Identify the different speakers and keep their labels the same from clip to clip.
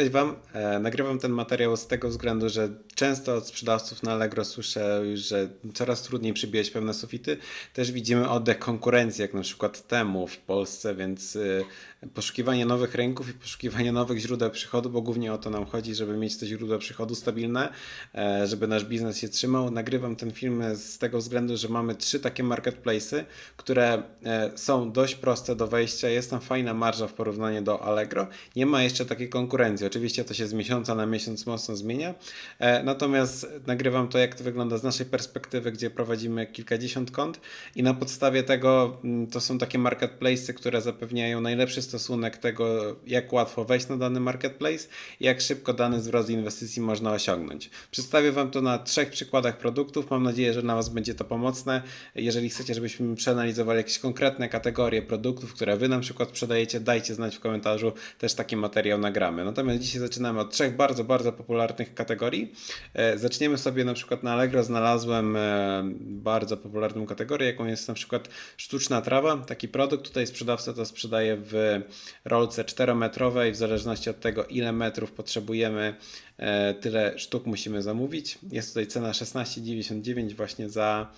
Speaker 1: Cześć Wam. E, nagrywam ten materiał z tego względu, że często od sprzedawców na Allegro słyszę że coraz trudniej przybijać pewne sufity. Też widzimy oddech konkurencji, jak na przykład temu w Polsce, więc e, poszukiwanie nowych rynków i poszukiwanie nowych źródeł przychodu, bo głównie o to nam chodzi, żeby mieć te źródła przychodu stabilne, e, żeby nasz biznes się trzymał. Nagrywam ten film z tego względu, że mamy trzy takie marketplace'y, które są dość proste do wejścia. Jest tam fajna marża w porównaniu do Allegro. Nie ma jeszcze takiej konkurencji. Oczywiście to się z miesiąca na miesiąc mocno zmienia. E, natomiast nagrywam to, jak to wygląda z naszej perspektywy, gdzie prowadzimy kilkadziesiąt kont i na podstawie tego mm, to są takie marketplace'y, które zapewniają najlepszy stosunek tego, jak łatwo wejść na dany marketplace jak szybko dany zwrot inwestycji można osiągnąć. Przedstawię Wam to na trzech przykładach produktów. Mam nadzieję, że dla Was będzie to pomocne. Jeżeli chcecie, żebyśmy przeanalizowali jakieś konkretne kategorie produktów, które Wy na przykład sprzedajecie, dajcie znać w komentarzu. Też taki materiał nagramy. Natomiast dzisiaj zaczynamy od trzech bardzo, bardzo popularnych kategorii. E, zaczniemy sobie na przykład na Allegro. Znalazłem e, bardzo popularną kategorię, jaką jest na przykład sztuczna trawa. Taki produkt. Tutaj sprzedawca to sprzedaje w rolce 4-metrowej. W zależności od tego, ile metrów potrzebujemy, e, tyle sztuk musimy zamówić. Jest tutaj cena 16,99 właśnie za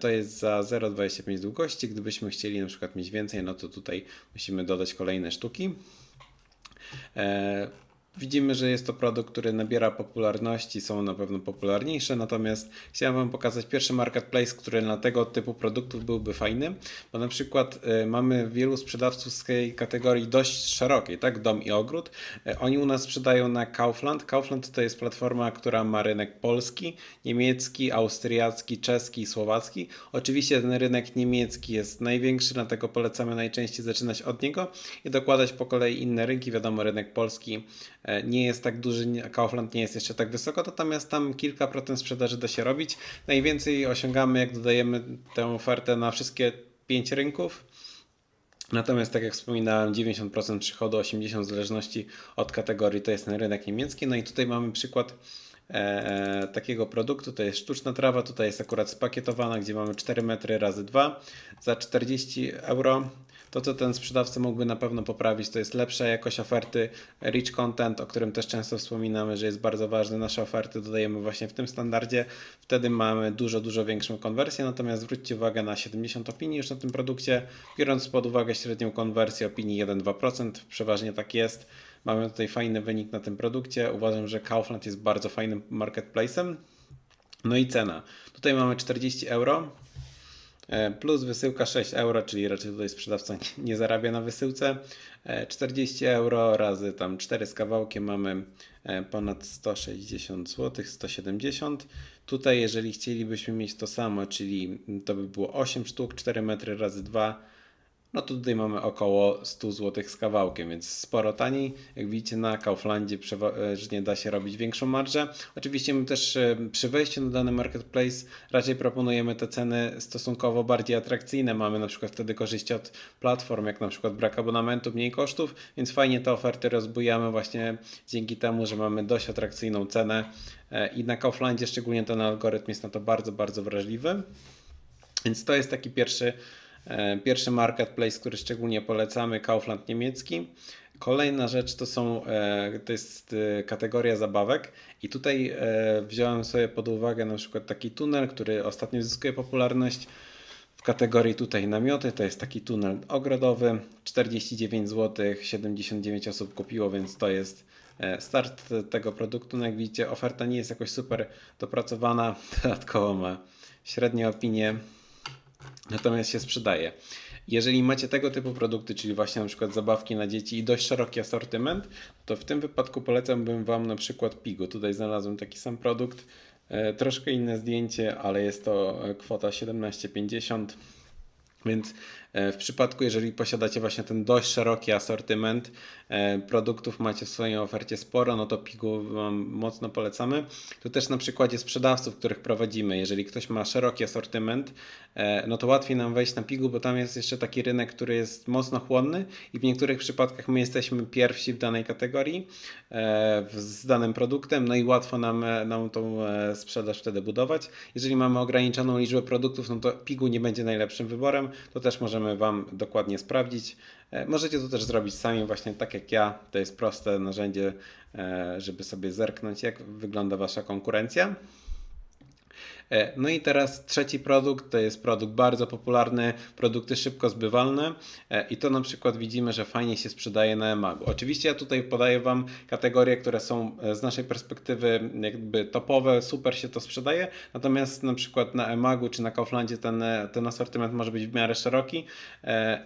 Speaker 1: to jest za 0,25 długości. Gdybyśmy chcieli na przykład mieć więcej, no to tutaj musimy dodać kolejne sztuki. Uh, Widzimy, że jest to produkt, który nabiera popularności, są na pewno popularniejsze, natomiast chciałem Wam pokazać pierwszy marketplace, który na tego typu produktów byłby fajny, bo na przykład y, mamy wielu sprzedawców z tej kategorii dość szerokiej, tak, dom i ogród. Y, oni u nas sprzedają na Kaufland. Kaufland to jest platforma, która ma rynek polski, niemiecki, austriacki, czeski i słowacki. Oczywiście ten rynek niemiecki jest największy, dlatego polecamy najczęściej zaczynać od niego i dokładać po kolei inne rynki. Wiadomo, rynek polski nie jest tak duży, Kaufland nie jest jeszcze tak wysoko, natomiast tam kilka procent sprzedaży da się robić. Najwięcej osiągamy, jak dodajemy tę ofertę na wszystkie pięć rynków. Natomiast, tak jak wspominałem, 90% przychodu, 80% w zależności od kategorii to jest ten rynek niemiecki. No i tutaj mamy przykład e, takiego produktu, to jest sztuczna trawa, tutaj jest akurat spakietowana, gdzie mamy 4 metry razy 2 za 40 euro. To, co ten sprzedawca mógłby na pewno poprawić, to jest lepsza jakość oferty, rich content, o którym też często wspominamy, że jest bardzo ważny. Nasze oferty dodajemy właśnie w tym standardzie. Wtedy mamy dużo, dużo większą konwersję. Natomiast zwróćcie uwagę na 70 opinii już na tym produkcie, biorąc pod uwagę średnią konwersję opinii 1-2%, przeważnie tak jest. Mamy tutaj fajny wynik na tym produkcie. Uważam, że Kaufland jest bardzo fajnym marketplacem. No i cena. Tutaj mamy 40 euro. E, plus wysyłka 6 euro, czyli raczej tutaj sprzedawca nie zarabia na wysyłce. 40 e, euro razy tam 4 z kawałkiem mamy e, ponad 160 zł, 170. Tutaj jeżeli chcielibyśmy mieć to samo, czyli to by było 8 sztuk, 4 metry razy 2 no to tutaj mamy około 100 zł z kawałkiem, więc sporo taniej. Jak widzicie na Kauflandzie przeważnie da się robić większą marżę. Oczywiście my też e, przy wejściu na dany marketplace raczej proponujemy te ceny stosunkowo bardziej atrakcyjne. Mamy na przykład wtedy korzyści od platform, jak na przykład brak abonamentu, mniej kosztów, więc fajnie te oferty rozbujamy właśnie dzięki temu, że mamy dość atrakcyjną cenę e, i na Kauflandzie szczególnie ten algorytm jest na to bardzo, bardzo wrażliwy. Więc to jest taki pierwszy pierwszy marketplace, który szczególnie polecamy, Kaufland niemiecki. Kolejna rzecz to są, e, to jest e, kategoria zabawek i tutaj wziąłem sobie pod uwagę na przykład taki tunel, który ostatnio zyskuje popularność w kategorii tutaj namioty, to jest taki tunel ogrodowy, 49 zł, 79 osób kupiło, więc to jest start tego produktu. No jak widzicie oferta nie jest jakoś super dopracowana, dodatkowo ma średnie opinie, natomiast się sprzedaje. Jeżeli macie tego typu produkty, czyli właśnie na przykład zabawki na dzieci i dość szeroki asortyment, to w tym wypadku polecałbym Wam na przykład Pigu. Tutaj znalazłem taki sam produkt, e, troszkę inne zdjęcie, ale jest to kwota 17,50 więc e, w przypadku, jeżeli posiadacie właśnie ten dość szeroki asortyment e, produktów, macie w swojej ofercie sporo, no to Pigu Wam mocno polecamy. Tu też na przykładzie sprzedawców, których prowadzimy, jeżeli ktoś ma szeroki asortyment, e, no to łatwiej nam wejść na Pigu, bo tam jest jeszcze taki rynek, który jest mocno chłonny i w niektórych przypadkach my jesteśmy pierwsi w danej kategorii z danym produktem, no i łatwo nam, nam tą sprzedaż wtedy budować. Jeżeli mamy ograniczoną liczbę produktów, no to Pigu nie będzie najlepszym wyborem, to też możemy możemy Wam dokładnie sprawdzić. E, Możecie to też zrobić sami, właśnie tak jak ja. To jest proste narzędzie, e, żeby sobie zerknąć, jak wygląda Wasza konkurencja. E, No i teraz trzeci produkt to jest produkt bardzo popularny, produkty szybko zbywalne e, i to na przykład widzimy, że fajnie się sprzedaje na Emagu. Oczywiście ja tutaj podaję Wam kategorie, które są e, z naszej perspektywy jakby topowe, super się to sprzedaje, natomiast na przykład na Emagu czy na Kauflandzie ten, ten asortyment może być w miarę szeroki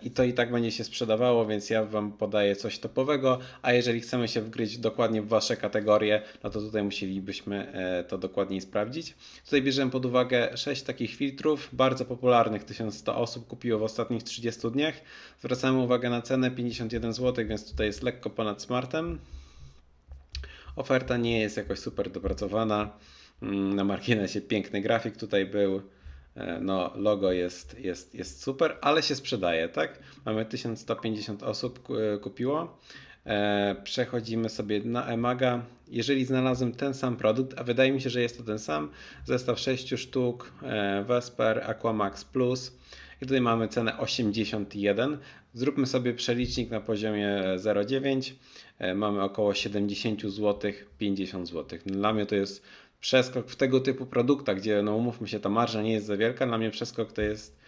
Speaker 1: i to i tak będzie się sprzedawało, więc ja Wam podaję coś topowego, a jeżeli chcemy się wgryźć dokładnie w Wasze kategorie, no to tutaj musielibyśmy to dokładniej sprawdzić. Tutaj bierzemy pod uwagę 6 takich filtrów, bardzo popularnych, 1100 osób kupiło w ostatnich 30 dniach. Zwracamy uwagę na cenę 51 zł, więc tutaj jest lekko ponad smartem. Oferta nie jest jakoś super dopracowana. Mm, Na marginesie piękny grafik tutaj był. E, No, logo jest, jest, jest super, ale się sprzedaje, tak? Mamy 1150 osób e, kupiło. E, Przechodzimy sobie na Emaga. Jeżeli znalazłem ten sam produkt, a wydaje mi się, że jest to ten sam, zestaw 6 sztuk, e, Vesper Aquamax Plus. I tutaj mamy cenę 81. Zróbmy sobie przelicznik na poziomie 0,9. E, Mamy około 70 zł, 50 zł. Dla mnie to jest przeskok w tego typu produktach, gdzie no umówmy się, ta marża nie jest za wielka. Dla mnie przeskok to jest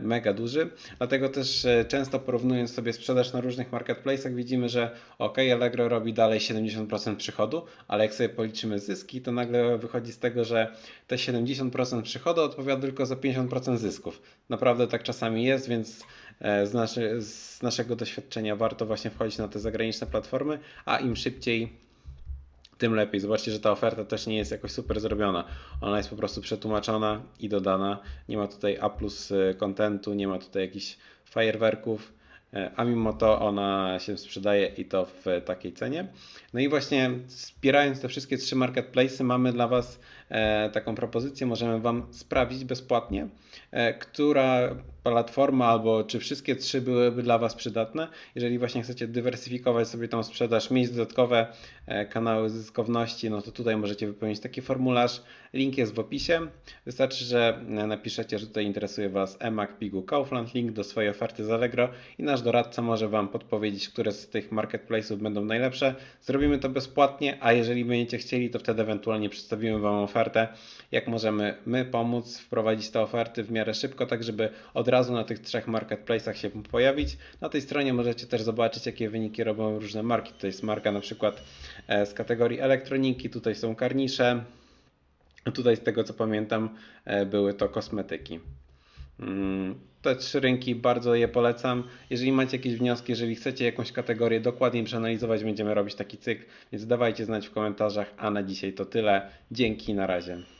Speaker 1: mega duży. Dlatego też e, często porównując sobie sprzedaż na różnych marketplace'ach widzimy, że ok, Allegro robi dalej 70% przychodu, ale jak sobie policzymy zyski, to nagle wychodzi z tego, że te 70% przychodu odpowiada tylko za 50% zysków. Naprawdę tak czasami jest, więc e, z, naszy, z naszego doświadczenia warto właśnie wchodzić na te zagraniczne platformy, a im szybciej tym lepiej. Zobaczcie, że ta oferta też nie jest jakoś super zrobiona. Ona jest po prostu przetłumaczona i dodana. Nie ma tutaj A plus y, kontentu, nie ma tutaj jakichś fajerwerków, e, a mimo to ona się sprzedaje i to w takiej cenie. No i właśnie wspierając te wszystkie trzy marketplace, mamy dla Was taką propozycję, możemy Wam sprawdzić bezpłatnie, e, która platforma albo czy wszystkie trzy byłyby dla Was przydatne. Jeżeli właśnie chcecie dywersyfikować sobie tą sprzedaż, mieć dodatkowe e, kanały zyskowności, no to tutaj możecie wypełnić taki formularz. Link jest w opisie. Wystarczy, że e, napiszecie, że tutaj interesuje Was eMAG, Pigu, Kaufland, link do swojej oferty z Allegro i nasz doradca może Wam podpowiedzieć, które z tych marketplace'ów będą najlepsze. Zrobimy to bezpłatnie, a jeżeli będziecie chcieli, to wtedy ewentualnie przedstawimy Wam ofertę, jak możemy my pomóc wprowadzić te oferty w miarę szybko, tak żeby od razu na tych trzech marketplace'ach się pojawić. Na tej stronie możecie też zobaczyć, jakie wyniki robią różne marki. Tutaj jest marka na przykład e, z kategorii elektroniki, tutaj są karnisze, tutaj z tego co pamiętam e, były to kosmetyki. Mm, Te trzy rynki bardzo je polecam. Jeżeli macie jakieś wnioski, jeżeli chcecie jakąś kategorię dokładniej przeanalizować, będziemy robić taki cykl, więc dawajcie znać w komentarzach. A na dzisiaj to tyle. Dzięki, na razie.